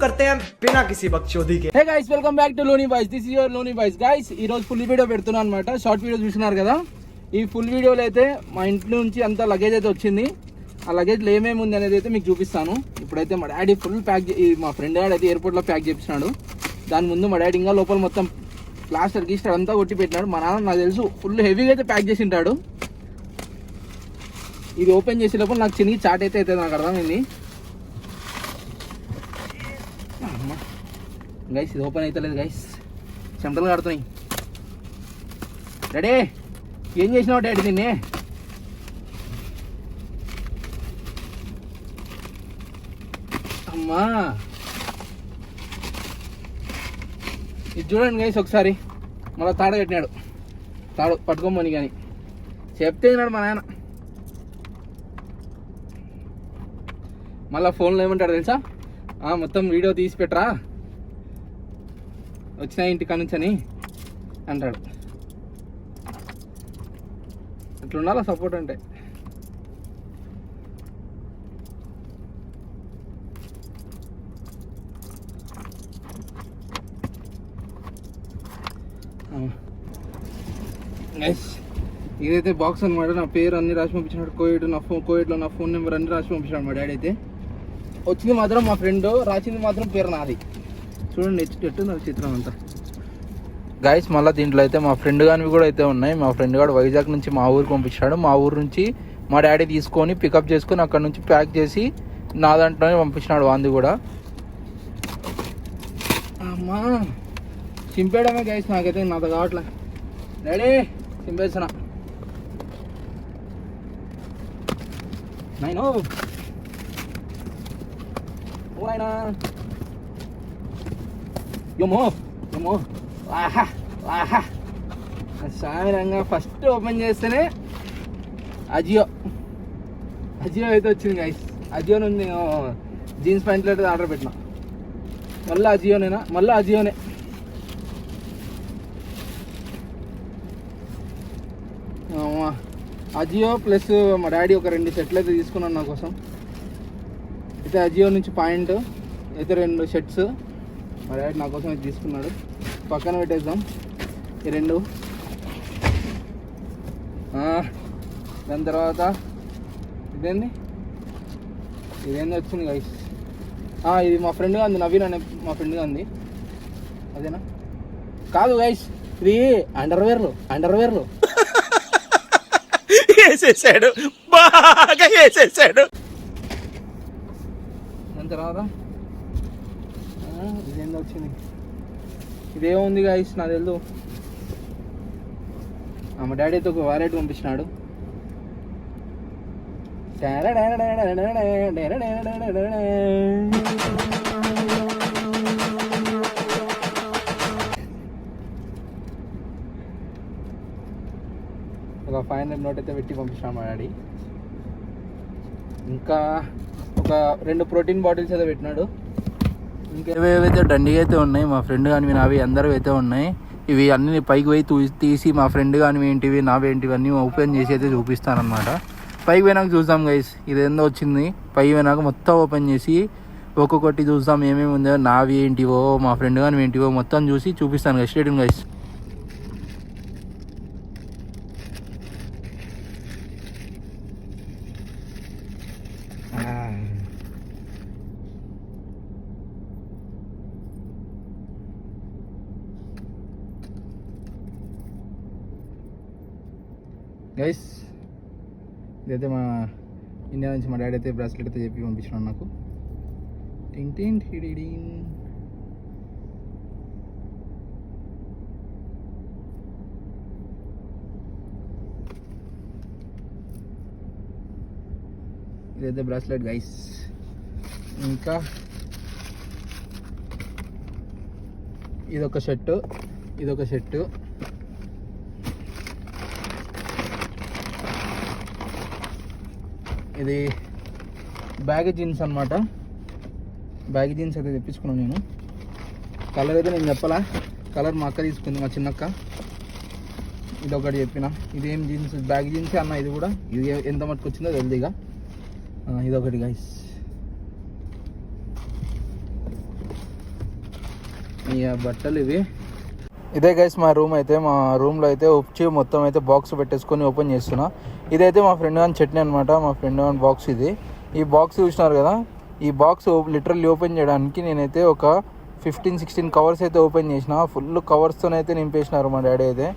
करते हैं बिना किसी बकचोदी के hey guys welcome back to loney boys this is your loney boys guys ఈ రోజు ఫుల్ వీడియో పెడుతున్నాను అనమాట షార్ట్ వీడియో చూస్తున్నారు కదా ఈ ఫుల్ వీడియోలో అయితే మా ఇంటి నుంచి అంత లగేజ్ అయితే వచ్చింది ఆ లగేజ్లో ఏమేమి ఉంది అనేది అయితే మీకు చూపిస్తాను ఇప్పుడైతే మా డాడీ ఫుల్ ప్యాక్ మా ఫ్రెండ్ డాడీ అయితే ఎయిర్పోర్ట్లో ప్యాక్ చేపించినాడు దాని ముందు మా డాడీ ఇంకా లోపల మొత్తం ప్లాస్టర్ గీస్టర్ అంతా కొట్టి పెట్టినాడు మా నాన్న నాకు తెలుసు ఫుల్ హెవీగా అయితే ప్యాక్ చేసి ఉంటాడు ఇది ఓపెన్ చేసేటప్పుడు నాకు చిన్ని చాట్ అయితే అయితే నాకు అర్థమైంది గైస్ ఇది ఓపెన్ అవుతలేదు గైస్ చెమటలు కడుతున్నాయి. డాడీ ఏం చేసినావు డాడీ నిన్నే? అమ్మా. ఇది చూడండి గైస్ ఒకసారి. మళ్ళీ తాడ కట్టినాడు. తాడు పట్టుకోమని కానీ. చెప్తే విన్నాడు మా నాయన. మళ్ళీ ఫోన్లో ఏమంటాడు తెలుసా? ఆ, మొత్తం వీడియో తీసి పెట్టరా? వచ్చిన ఇంటికా నుంచి అని అంటాడు. ఇట్లుండాలా సపోర్ట్ అంటే? ఇదైతే బాక్స్ అనమాట నా పేరు అన్ని రాసి పంపించినాడు. కోవిడ్ నా ఫోన్ కోవిడ్లో నా ఫోన్ నెంబర్ అన్ని రాసి పంపించినాడు మా డాడీ అయితే. వచ్చింది మాత్రం మా ఫ్రెండ్ రాసింది మాత్రం పేరు నాది. చూడండి ఎట్టు ఎట్టుంది చిత్రం అంతా. గాయస్ మళ్ళీ దీంట్లో అయితే మా ఫ్రెండ్ గానివి కూడా అయితే ఉన్నాయి. మా ఫ్రెండ్ గారు వైజాగ్ నుంచి మా ఊరికి పంపించాడు. మా ఊరు నుంచి మా డాడీ తీసుకొని పికప్ చేసుకొని అక్కడ నుంచి ప్యాక్ చేసి నా దాంట్లోనే పంపించినాడు వాంది కూడా. అమ్మా! చింపేయడమే గైస్ నాకైతే నాతో కావట్లే. డాడీ చింపేసిన నైన్ ఓ ఆయన. యమో యమో ఆహా ఆహా సాయంగా ఫస్ట్ ఓపెన్ చేస్తేనే అజియో అజియో అయితే వచ్చింది గైస్ అజియో నుండి నేను జీన్స్ ప్యాంట్లు అయితే ఆర్డర్ పెట్టిన. మళ్ళీ అజియోనేనా మళ్ళీ అజియోనే అజియో ప్లస్ మా డాడీ ఒక రెండు షర్ట్లు అయితే తీసుకున్నాను నా కోసం. అయితే అజియో నుంచి పాయింట్ అయితే రెండు షర్ట్స్. మా డాడీ నా కోసం తీసుకున్నాడు. పక్కన పెట్టేద్దాం. ఈ రెండు. దాని తర్వాత ఇదేంది? ఇదేంది వచ్చింది గైస్ ఇది మా ఫ్రెండ్గా ఉంది నవీన్ అనే మా ఫ్రెండ్గా ఉంది అదేనా? కాదు గైస్ ఇది అండర్వేర్లు అండర్వేర్లు వేసేసాడు. బాగా వేసేసాడు. దాని తర్వాత ఇదేందో వచ్చింది. ఇదేముంది గాయస్ నాకు తెలుసు మా డాడీ అయితే ఒక వాలెట్ పంపించినాడు. ఒక ఫైవ్ హండ్రెడ్ నోట్ అయితే పెట్టి పంపించినాడు మా డాడీ. ఇంకా ఒక రెండు ప్రోటీన్ బాటిల్స్ అయితే పెట్టినాడు. ఇంకా ఏవేవైతే దండిగా అయితే ఉన్నాయి మా ఫ్రెండ్ కానీ నావి అందరూ అయితే ఉన్నాయి. ఇవి అన్ని పైకి పోయి తీసి మా ఫ్రెండ్ కానీ ఏంటివి నావేంటివి అన్నీ ఓపెన్ చేసి అయితే చూపిస్తానమాట పైకి పోయినాక చూద్దాం గైస్ ఇదేందో వచ్చింది. పైకి పోయినాక మొత్తం ఓపెన్ చేసి ఒక్కొక్కటి చూద్దాం ఏమేమి ఉందో నావి ఏంటివో మా ఫ్రెండ్ కానీ ఏంటివో మొత్తం చూసి చూపిస్తాను గైస్ స్టేడియం గైస్ గైస్ ఇదైతే మా ఇండియా నుంచి మా డాడీ అయితే బ్రాస్లెట్ అయితే చెప్పి పంపించినాడు నాకు. టింగ్ టింగ్ ఇదైతే బ్రాస్లెట్ గైస్ ఇంకా ఇదొక షర్టు ఇదొక షర్టు. ఇది బ్యాగ్ జీన్స్ అనమాట బ్యాగ్ జీన్స్ అయితే తెప్పించుకున్నాను నేను. కలర్ అయితే నేను చెప్పలా? కలర్ మా అక్క తీసుకుంది మా చిన్నక్క. ఇది ఒకటి చెప్పిన. ఇదేం జీన్స్? బ్యాగ్ జీన్స్ అన్న ఇది కూడా. ఇది ఎంత మటుకు వచ్చిందో తెలియదు ఇక. ఇదొకటి గైస్ ఇక బట్టలు ఇవి. ఇదే గైస్ మా రూమ్ అయితే మా రూమ్లో అయితే వచ్చి మొత్తం అయితే బాక్స్ పెట్టేసుకొని ఓపెన్ చేస్తున్నా. ఇదైతే మా ఫ్రెండ్ వన్ చట్నీ అనమాట మా ఫ్రెండ్ వన్ బాక్స్ ఇది. ఈ బాక్స్ చూసినారు కదా ఈ బాక్స్ లిటరల్లీ ఓపెన్ చేయడానికి నేనైతే ఒక ఫిఫ్టీన్ సిక్స్టీన్ కవర్స్ అయితే ఓపెన్ చేసిన. ఫుల్ కవర్స్తోనైతే నింపేసినారు మా డాడీ అయితే.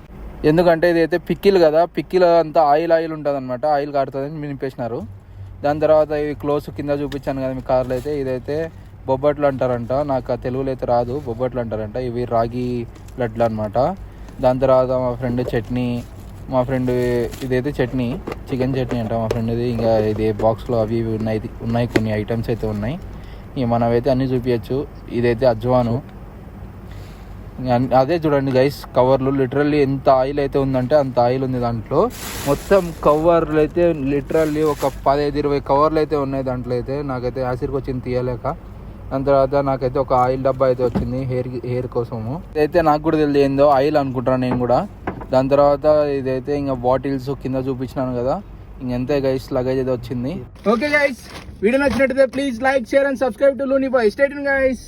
ఎందుకంటే ఇది అయితే పిక్కిల్ కదా పిక్కిల్ అంతా ఆయిల్ ఆయిల్ ఉంటుంది అనమాట ఆయిల్ కారుతుందని నింపేసినారు. దాని తర్వాత ఇవి క్లోజ్ కింద చూపించాను కదా మీ కార్లో అయితే ఇదైతే బొబ్బట్లు అంటారంట. నాకు ఆ తెలుగులో అయితే రాదు బొబ్బట్లు అంటారంట. ఇవి రాగి లడ్లు అనమాట దాని తర్వాత మా ఫ్రెండ్ చట్నీ మా ఫ్రెండ్ ఇదైతే చట్నీ చికెన్ చట్నీ అంట మా ఫ్రెండ్ది ఇంకా ఇది బాక్స్లో అవి ఇవి ఉన్నాయి ఉన్నాయి కొన్ని ఐటమ్స్ అయితే ఉన్నాయి. ఇక మనమైతే అన్నీ చూపించచ్చు ఇదైతే అజ్వాను. అదే చూడండి గైస్ కవర్లు లిటరల్లీ ఎంత ఆయిల్ అయితే ఉందంటే అంత ఆయిల్ ఉంది దాంట్లో. మొత్తం కవర్లు అయితే లిటరల్లీ ఒక పదహైదు ఇరవై కవర్లు అయితే ఉన్నాయి దాంట్లో అయితే. నాకైతే ఆసిరికి వచ్చింది తీయలేక. దాని తర్వాత నాకైతే ఒక ఆయిల్ డబ్బా అయితే వచ్చింది హెయిర్ హెయిర్ కోసము. ఇదైతే నాకు కూడా తెలియదు ఏందో ఆయిల్ అనుకుంటాను నేను కూడా. దాని తర్వాత ఇదైతే ఇంకా బాటిల్స్ కింద చూపించినాను కదా. ఇంకెంతే గైస్ లగేజ్ అయితే వచ్చింది. ఓకే గైస్ వీడియో నచ్చినట్టయితే please like share and subscribe to Loni boy state guys